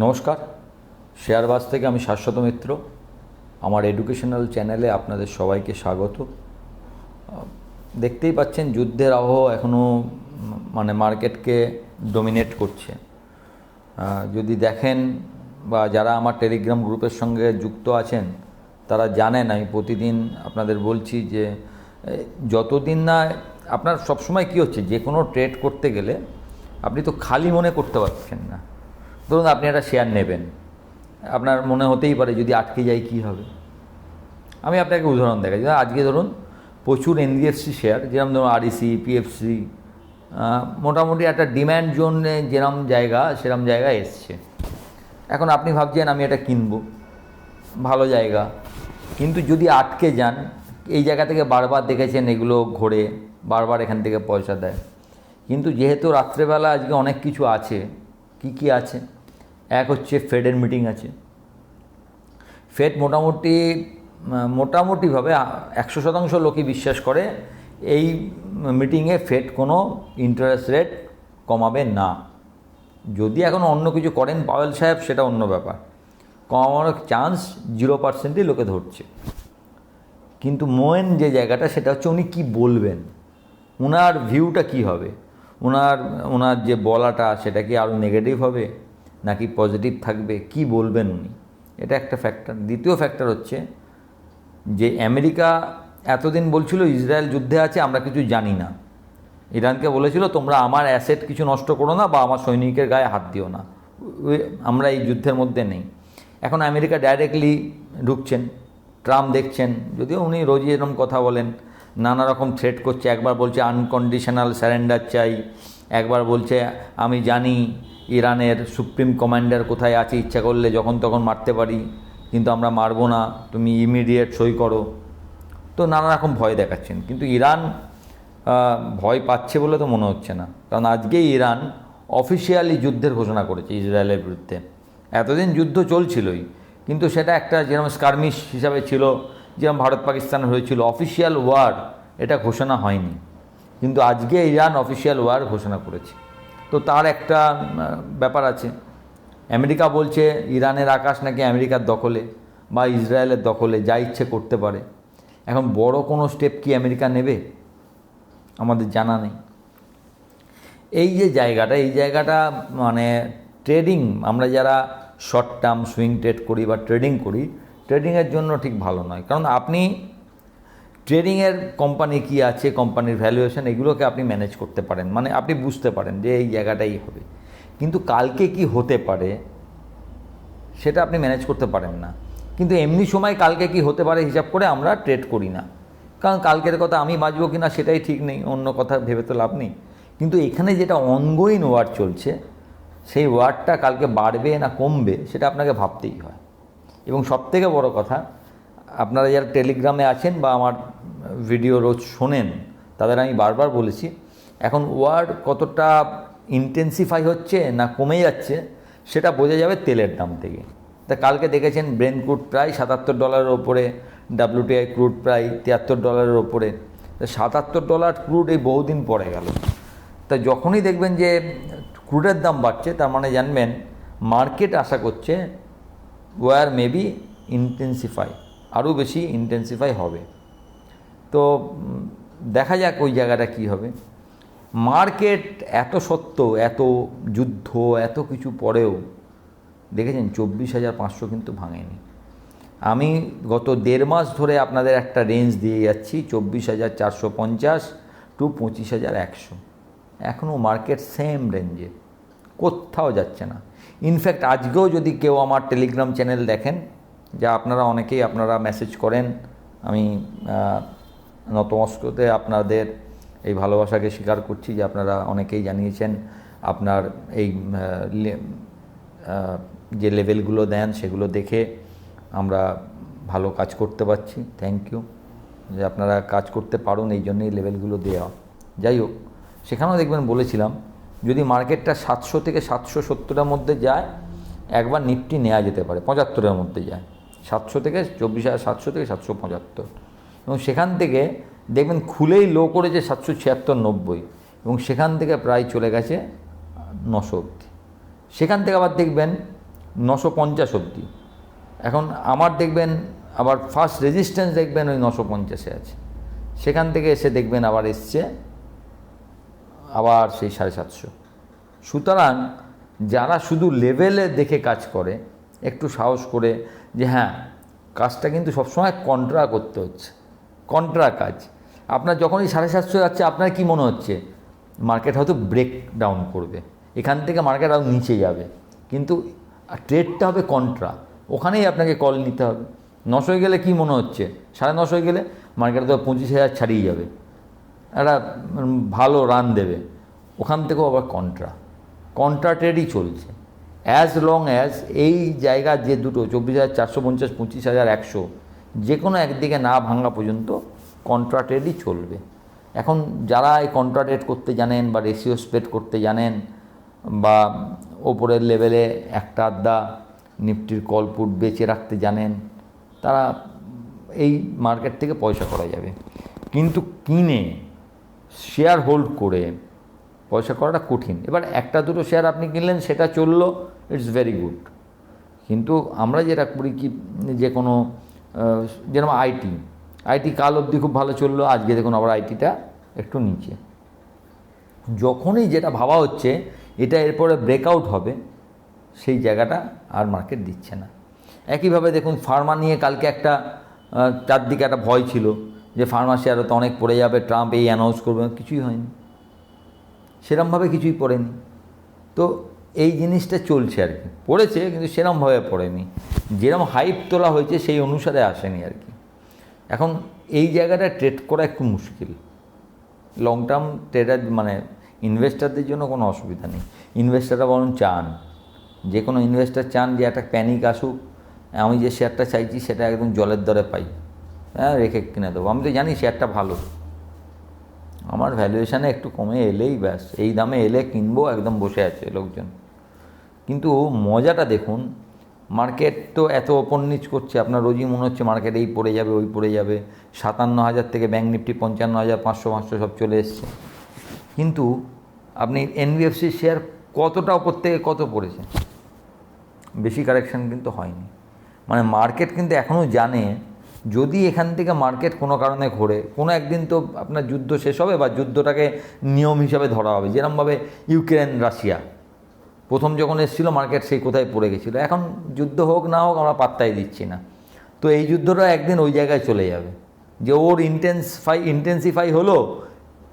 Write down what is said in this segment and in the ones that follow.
নমস্কার। শেয়ারবাজ থেকে আমি শাশ্বত মিত্র। আমার এডুকেশনাল চ্যানেলে আপনাদের সবাইকে স্বাগত। দেখতেই পাচ্ছেন যুদ্ধের আবহ এখনও মানে মার্কেটকে ডোমিনেট করছে। যদি দেখেন বা যারা আমার টেলিগ্রাম গ্রুপের সঙ্গে যুক্ত আছেন, তারা জানেন, আমি প্রতিদিন আপনাদের বলছি যে যতদিন না, আপনার সবসময় কী হচ্ছে? যে কোনো ট্রেড করতে গেলে আপনি তো খালি মনে করতে পারছেন না। ধরুন আপনি একটা শেয়ার নেবেন। আপনার মনে হতেই পারে যদি আটকে যায় কী হবে। আমি আপনাকে উদাহরণ দেখাই। আজকে ধরুন প্রচুর এনবিএফসি শেয়ার যেরকম ধরুন আরইসি পিএফসি মোটামুটি একটা ডিম্যান্ড জোনে যেরম জায়গা সেরম জায়গায় এসছে। এখন আপনি ভাবছেন আমি এটা কিনবো। ভালো জায়গা। কিন্তু যদি আটকে যান, এই জায়গা থেকে বারবার দেখেছেন এগুলো ঘোরে, বারবার এখান থেকে পয়সা দেয়। কিন্তু যেহেতু রাত্রেবেলা আজকে অনেক কিছু আছে কি কি আছে? এক হচ্ছে ফেডের মিটিং আছে। ফেড মোটামুটি, মোটামুটিভাবে একশো শতাংশ লোকই বিশ্বাস করে, এই মিটিংয়ে ফেড কোনো ইন্টারেস্ট রেট কমাবে না। যদি এখন অন্য কিছু করেন, পাওয়েল সাহেব, সেটা অন্য ব্যাপার। কমানোর চান্স জিরো পার্সেন্টই লোকে ধরছে। কিন্তু মোয়েন যে জায়গাটা, সেটা হচ্ছে উনি কী বলবেন? ওনার ভিউটা কি হবে? ওনার ওনার যে বলাটা, সেটা কি আরও নেগেটিভ হবে? নাকি পজিটিভ থাকবে? কি বলবেন উনি? এটা একটা ফ্যাক্টর দ্বিতীয় ফ্যাক্টর হচ্ছে যে আমেরিকা এতদিন বলছিল ইসরায়েল যুদ্ধে আছে, আমরা কিছু জানি না। ইরানকে বলেছিল, তোমরা আমার অ্যাসেট কিছু নষ্ট করো না বা আমার সৈনিকের গায়ে হাত দিও না। আমরা এই যুদ্ধের মধ্যে নেই। এখন আমেরিকা ডাইরেক্টলি ঢুকছেন, ট্রাম্প দেখছেন, যদিও উনি রোজই এরকম কথা বলেন। নানা রকম থ্রেট করছে। একবার বলছে আনকন্ডিশনাল স্যারেন্ডার চাই। একবার বলছে, আমি জানি ইরানের সুপ্রিম কমান্ডার কোথায় আছে, ইচ্ছা করলে যখন তখন মারতে পারি, কিন্তু আমরা মারবো না, তুমি ইমিডিয়েট সই করো। তো নানা রকম ভয় দেখাচ্ছেন। কিন্তু ইরান ভয় পাচ্ছে বলে তো মনে হচ্ছে না। কারণ আজকেই ইরান অফিসিয়ালি যুদ্ধের ঘোষণা করেছে ইসরায়েলের বিরুদ্ধে। এতদিন যুদ্ধ চলছিলই, কিন্তু সেটা একটা যেরকম স্কার্মিশ হিসাবে ছিল যেরকম ভারত, পাকিস্তান হয়েছিল অফিসিয়াল ওয়ার এটা ঘোষণা হয়নি। কিন্তু আজকে ইরান অফিসিয়াল ওয়ার ঘোষণা করেছে। তো তার একটা ব্যাপার আছে। আমেরিকা বলছে, ইরানের আকাশ নাকি আমেরিকার দখলে বা ইসরায়েলের দখলে, যা ইচ্ছে করতে পারে। এখন বড় কোনো স্টেপ কি আমেরিকা নেবে? আমাদের জানা নেই। এই যে জায়গাটা, এই জায়গাটা মানে ট্রেডিং আমরা যারা শর্ট টার্ম সুইং ট্রেড করি বা ট্রেডিং করি ট্রেডিংয়ের জন্য ঠিক ভালো নয়। কারণ আপনি ট্রেডিংয়ের কোম্পানি কি আছে কোম্পানির ভ্যালুয়েশন এগুলোকে আপনি ম্যানেজ করতে পারেন। মানে আপনি বুঝতে পারেন যে এই জায়গাটাই হবে। কিন্তু কালকে কি হতে পারে, সেটা আপনি ম্যানেজ করতে পারেন না। কিন্তু এমনি সময় কালকে কি হতে পারে হিসাব করে আমরা ট্রেড করি না। কারণ কালকের কথা আমি বাঁচবো কি না সেটাই ঠিক নেই, অন্য কথা ভেবে তো লাভ নেই। কিন্তু এখানে যেটা অনগোয়িং ওয়ার্ড চলছে, সেই ওয়ার্ডটা কালকে বাড়বে না কমবে, সেটা আপনাকে ভাবতেই হয়। এবং সবথেকে বড় কথা, আপনারা যারা টেলিগ্রামে আছেন বা আমার ভিডিও রোজ শোনেন, তাদের আমি বারবার বলেছি, এখন ওয়ার্ড কতটা ইন্টেন্সিফাই হচ্ছে না কমে যাচ্ছে, সেটা বোঝা যাবে তেলের দাম থেকে। তা কালকে দেখেছেন ব্রেন ক্রুড প্রায় সাতাত্তর ডলারের ওপরে ডাব্লিউটিআই ক্রুড প্রায় তিয়াত্তর ডলারের ওপরে। তা সাতাত্তর ডলার ক্রুড এই বহুদিন পরে গেল। তা যখনই দেখবেন যে ক্রুডের দাম বাড়ছে, তার মানে জানবেন মার্কেট আশা করছে ওয়ার মেবি ইন্টেন্সিফাই আরও বেশি ইন্টেন্সিফাই হবে। তো দেখা যাক ওই জায়গাটা কী হবে। মার্কেট এত সত্য, এত যুদ্ধ, এত কিছু পরেও, দেখেছেন চব্বিশ হাজার পাঁচশো কিন্তু ভাঙেনি। আমি গত দেড় মাস ধরে আপনাদের একটা রেঞ্জ দিয়ে যাচ্ছি, চব্বিশ হাজার চারশো পঞ্চাশ টু পঁচিশ হাজার একশো। এখনও মার্কেট সেম রেঞ্জে কোথাও যাচ্ছে না। ইনফ্যাক্ট আজকেও যদি কেউ আমার টেলিগ্রাম চ্যানেল দেখেন যা আপনারা অনেকেই আপনারা মেসেজ করেন আমি আহ, নতমস্তকে আপনাদের এই ভালোবাসাকে স্বীকার করছি যে আপনারা অনেকেই জানিয়েছেন আপনার এই যে লেভেলগুলো দেন সেগুলো দেখে আমরা ভালো কাজ করতে পারছি। থ্যাংক ইউ যে আপনারা কাজ করতে পারুন এই জন্যই লেভেলগুলো দেওয়া। যাই হোক সেখানেও দেখবেন বলেছিলাম যদি মার্কেটটা সাতশো থেকে সাতশো সত্তরের মধ্যে যায়, একবার নিফটি নেওয়া যেতে পারে, পঁচাত্তরের মধ্যে যায়। সাতশো থেকে চব্বিশ হাজার সাতশো থেকে সাতশো পঁচাত্তর। এবং সেখান থেকে দেখবেন খুলেই লো করেছে সাতশো ছিয়াত্তর নব্বই, এবং সেখান থেকে প্রায় চলে গেছে নশো অবধি। সেখান থেকে আবার দেখবেন নশো পঞ্চাশ অবধি। এখন আমার দেখবেন আবার ফার্স্ট রেজিস্ট্যান্স দেখবেন ওই নশো পঞ্চাশে আছে। সেখান থেকে এসে দেখবেন আবার এসছে আবার সেই সাড়ে সাতশো। সুতরাং যারা শুধু লেভেলে দেখে কাজ করে, একটু সাহস করে যে হ্যাঁ কাজটা কিন্তু সবসময় কন্ট্রা করতে হচ্ছে কন্ট্রা কাজ। আপনার যখনই সাড়ে সাতশো যাচ্ছে, আপনার কি মনে হচ্ছে? মার্কেট হয়তো ব্রেক ডাউন করবে। এখান থেকে মার্কেট আরও নিচে যাবে। কিন্তু ট্রেডটা হবে কন্ট্রা ওখানেই আপনাকে কল নিতে হবে। নশোয় গেলে কি মনে হচ্ছে? সাড়ে নশোয় গেলে মার্কেট তো পঁচিশ হাজার ছাড়িয়ে যাবে। একটা ভালো রান দেবে। ওখান থেকেও আবার কন্ট্রা কন্ট্রা ট্রেডই চলছে। অ্যাজ লং অ্যাজ এই জায়গা যে দুটো, চব্বিশ হাজার চারশো পঞ্চাশ, পঁচিশ হাজার একশো যে কোনো একদিকে না ভাঙা পর্যন্ত কন্ট্রা ট্রেডই চলবে। এখন যারা এই কন্ট্রা ট্রেড করতে জানেন বা রেশিও স্প্রেড করতে জানেন, বা ওপরের লেভেলে একটা আধা নিফটির কল পুট বেঁচে রাখতে জানেন, তারা এই মার্কেট থেকে পয়সা করা যাবে। কিন্তু কিনে শেয়ার হোল্ড করে পয়সা করাটা কঠিন। এবার একটা দুটো শেয়ার আপনি কিনলেন, সেটা চলল ইটস ভেরি গুড কিন্তু আমরা যেটা করি কি, যে কোনো যেরকম আইটি আইটি কাল অবধি খুব ভালো চলল, আজকে দেখুন আবার আইটিটা একটু নিচে। যখনই যেটা ভাবা হচ্ছে, এটা এরপরে ব্রেকআউট হবে, সেই জায়গাটা আর মার্কেট দিচ্ছে না। একইভাবে দেখুন ফার্মা নিয়ে কালকে একটা চারদিকে একটা ভয় ছিল। যে ফার্মাসি আরও তো অনেক পড়ে যাবে ট্রাম্প এই অ্যানাউন্স করবে, কিছুই হয়নি। সেরমভাবে কিছুই পড়েনি। তো এই জিনিসটা চলছে আর কি। পড়েছে, কিন্তু সেরমভাবে পড়েনি। যেরম হাইপ তোলা হয়েছে, সেই অনুসারে আসেনি আর কি। এখন এই জায়গাটা ট্রেড করা একটু মুশকিল। লং টার্ম ট্রেডার মানে ইনভেস্টারদের জন্য কোনো অসুবিধা নেই। ইনভেস্টাররা বরং চান। যে কোনো ইনভেস্টার চান যে একটা প্যানিক আসুক, আমি যে শেয়ারটা চাইছি, সেটা একদম জলের দরে পাই। হ্যাঁ রেখে কিনে দেবো। আমি তো জানি শেয়ারটা ভালো। আমার ভ্যালুয়েশানে একটু কমে এলেই ব্যাস। এই দামে এলে কিনবো, একদম বসে আছে লোকজন। কিন্তু মজাটা দেখুন মার্কেট তো এত ওপর নিচ করছে। আপনার রোজই মনে হচ্ছে মার্কেট এই পড়ে যাবে, ওই পড়ে যাবে। সাতান্ন হাজার থেকে ব্যাঙ্ক নিফটি পঞ্চান্ন হাজার, পাঁচশো পাঁচশো সব চলে এসছে। কিন্তু আপনি এনবিএফসি শেয়ার কতটা ওপর থেকে কত পড়েছে? বেশি কারেকশন কিন্তু হয়নি। মানে মার্কেট কিন্তু এখনও জানে যদি এখান থেকে মার্কেট কোনো কারণে ঘোরে, কোনো একদিন তো আপনার যুদ্ধ শেষ হবে বা যুদ্ধটাকে নিয়ম হিসাবে ধরা হবে, যেরমভাবে ইউক্রেন, রাশিয়া। প্রথম যখন এসেছিল মার্কেট সেই কোথায় পড়ে গেছিল। এখন যুদ্ধ হোক না হোক আমরা পাত্তাই দিচ্ছি না। তো এই যুদ্ধটা একদিন ওই জায়গায় চলে যাবে। যে ওর ইন্টেন্সফাই ইন্টেন্সিফাই হলো,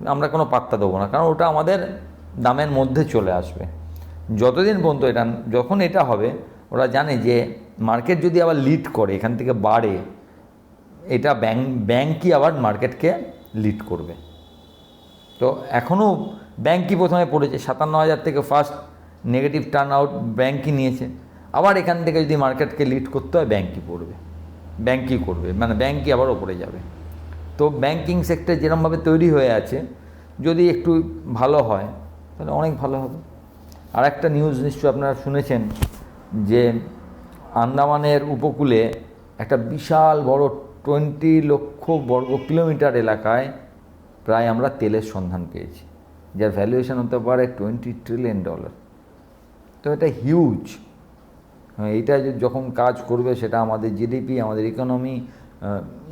আমরা কোনো পাত্তা দেবো না। কারণ ওটা আমাদের দামের মধ্যে চলে আসবে। যতদিন পর্যন্ত এটা, যখন এটা হবে, ওরা জানে যে মার্কেট যদি আবার লিড করে, এখান থেকে বাড়ে এটা ব্যাংক ব্যাংকই আবার মার্কেটকে লিড করবে। তো এখনও ব্যাংকই প্রথমে পড়েছে, সাতান্ন হাজার থেকে ফার্স্ট নেগেটিভ টার্ন আউট ব্যাংকই নিয়েছে। আবার এখান থেকে যদি মার্কেটকে লিড করতে হয় ব্যাংকই পড়বে। ব্যাংকই করবে মানে ব্যাংকই আবার ওপরে যাবে। তো ব্যাংকিং সেক্টর যেরমভাবে তৈরি হয়ে আছে, যদি একটু ভালো হয়, তাহলে অনেক ভালো হবে। আর একটা নিউজ নিশ্চয়ই আপনারা শুনেছেন, যে আন্দামানের উপকূলে একটা বিশাল বড় টোয়েন্টি লক্ষ বর্গ কিলোমিটার এলাকায় প্রায় আমরা তেলের সন্ধান পেয়েছি। যার ভ্যালুয়েশন হতে পারে টোয়েন্টি ট্রিলিয়ন ডলার তো এটা হিউজ এইটা যে যখন কাজ করবে সেটা আমাদের জিডিপি আমাদের ইকোনমি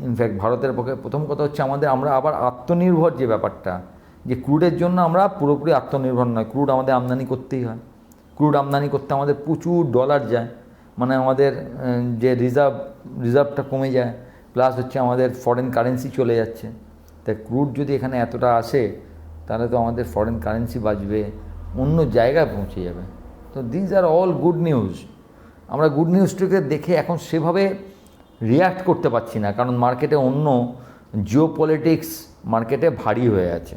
ইনফ্যাক্ট ভারতের পক্ষে প্রথম কথা হচ্ছে আমাদের, আমরা আবার আত্মনির্ভর যে ব্যাপারটা, যে ক্রুডের জন্য আমরা পুরোপুরি আত্মনির্ভর নয়। ক্রুড আমাদের আমদানি করতেই হয়। ক্রুড আমদানি করতে আমাদের প্রচুর ডলার যায়। মানে আমাদের যে রিজার্ভ রিজার্ভটা কমে যায়। প্লাস হচ্ছে আমাদের ফরেন কারেন্সি চলে যাচ্ছে। তাই ক্রুড যদি এখানে এতটা আসে, তাহলে তো আমাদের ফরেন কারেন্সি বাঁচবে, অন্য জায়গায় পৌঁছে যাবে। তো these are all good news আমরা গুড নিউজটাকে দেখে এখন সেভাবে রিয়াক্ট করতে পারছি না, কারণ মার্কেটে অন্য জিও পলিটিক্স মার্কেটে ভারী হয়ে আছে।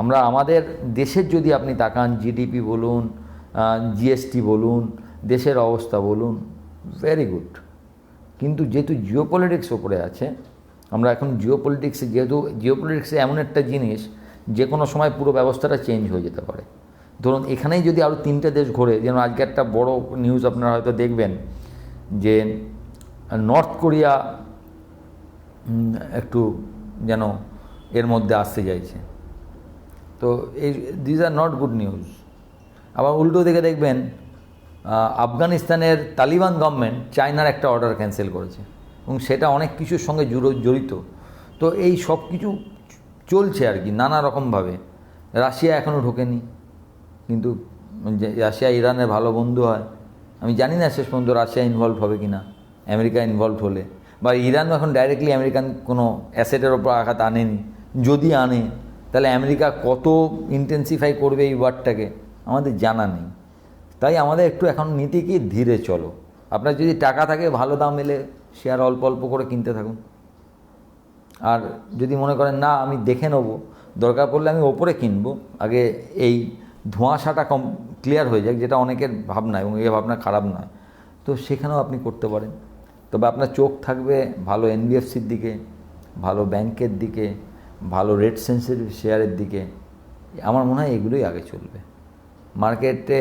আমরা আমাদের দেশের যদি আপনি তাকান জিডিপি বলুন জিএসটি বলুন, দেশের অবস্থা বলুন ভেরি গুড কিন্তু যেহেতু জিও পলিটিক্স ওপরে আছে, আমরা এখন জিও পলিটিক্সে যেহেতু জিও পলিটিক্সে এমন একটা জিনিস, যে কোনো সময় পুরো ব্যবস্থাটা চেঞ্জ হয়ে যেতে পারে। ধরুন, এখানেই যদি আরও তিনটে দেশ ঘোরে, যেন আজকে একটা বড় নিউজ আপনারা হয়তো দেখবেন, যে নর্থ কোরিয়া একটু যেন এর মধ্যে আসতে চাইছে। তো এই these are not good news আবার উল্টো দিকে দেখবেন আফগানিস্তানের তালিবান গভর্নমেন্ট চায়নার একটা অর্ডার ক্যান্সেল করেছে এবং সেটা অনেক কিছুর সঙ্গে জড়িত। তো এই সব কিছু চলছে আর কি, নানা রকমভাবে। রাশিয়া এখনও ঢোকেনি, কিন্তু রাশিয়া ইরানের ভালো বন্ধু হয়। আমি জানি না শেষ পর্যন্ত রাশিয়া ইনভলভ হবে কি না আমেরিকা ইনভলভ হলে। বা ইরানও এখন ডাইরেক্টলি আমেরিকান কোনো অ্যাসেটের ওপর আঘাত আনেনি। যদি আনে, তাহলে আমেরিকা কত ইন্টেন্সিফাই করবে এই ওয়ার্ডটাকে আমাদের জানা নেই। তাই আমাদের একটু এখন নীতি কি? ধীরে চলো। আপনার যদি টাকা থাকে, ভালো দাম এলে শেয়ার অল্প অল্প করে কিনতে থাকুন। আর যদি মনে করেন, না, আমি দেখে নেব, দরকার পড়লে আমি ওপরে কিনবো। আগে এই ধোঁয়াশাটা কম ক্লিয়ার হয়ে যাক, যেটা অনেকের ভাবনা এবং এই ভাবনা খারাপ নয়। তো সেখানেও আপনি করতে পারেন। তবে আপনার চোখ থাকবে ভালো এনবিএফসির দিকে, ভালো ব্যাংকের দিকে, ভালো রেট সেন্সিটিভ শেয়ারের দিকে। আমার মনে হয় এগুলোই আগে চলবে। মার্কেটে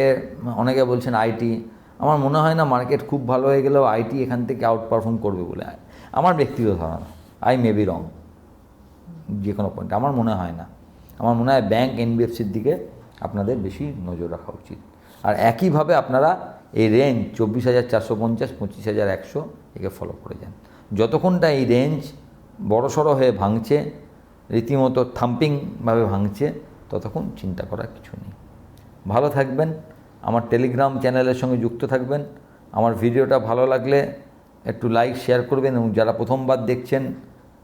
অনেকে বলছেন আইটি আমার মনে হয় না মার্কেট খুব ভালো হয়ে গেলেও আইটি এখান থেকে আউট পারফর্ম করবে বলে। আমার ব্যক্তিগত ধারণা আই মে বি রং যে কোনো পয়েন্ট আমার মনে হয় না। আমার মনে হয় ব্যাংক এনবিএফসির দিকে আপনাদের বেশি নজর রাখা উচিত। আর একইভাবে আপনারা এই রেঞ্জ চব্বিশ হাজার চারশো পঞ্চাশ, পঁচিশ হাজার একশো একে ফলো করে যান। যতক্ষণটা এই রেঞ্জ বড়সড় হয়ে ভাঙছে, রীতিমতো থাম্পিংভাবে ভাঙছে, ততক্ষণ চিন্তা করার কিছু নেই। ভালো থাকবেন, আমার টেলিগ্রাম চ্যানেলের সঙ্গে যুক্ত থাকবেন, আমার ভিডিওটা ভালো লাগলে একটু লাইক শেয়ার করবেন এবং যারা প্রথমবার দেখছেন,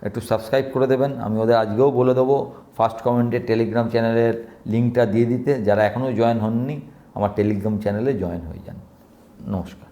একটু সাবস্ক্রাইব করে দেবেন। আমি ওদের আজকেও বলে দেবো ফার্স্ট কমেন্টে টেলিগ্রাম চ্যানেলের লিঙ্কটা দিয়ে দিতে। যারা এখনও জয়েন হননি, আমার টেলিগ্রাম চ্যানেলে জয়েন হয়ে যান। নমস্কার।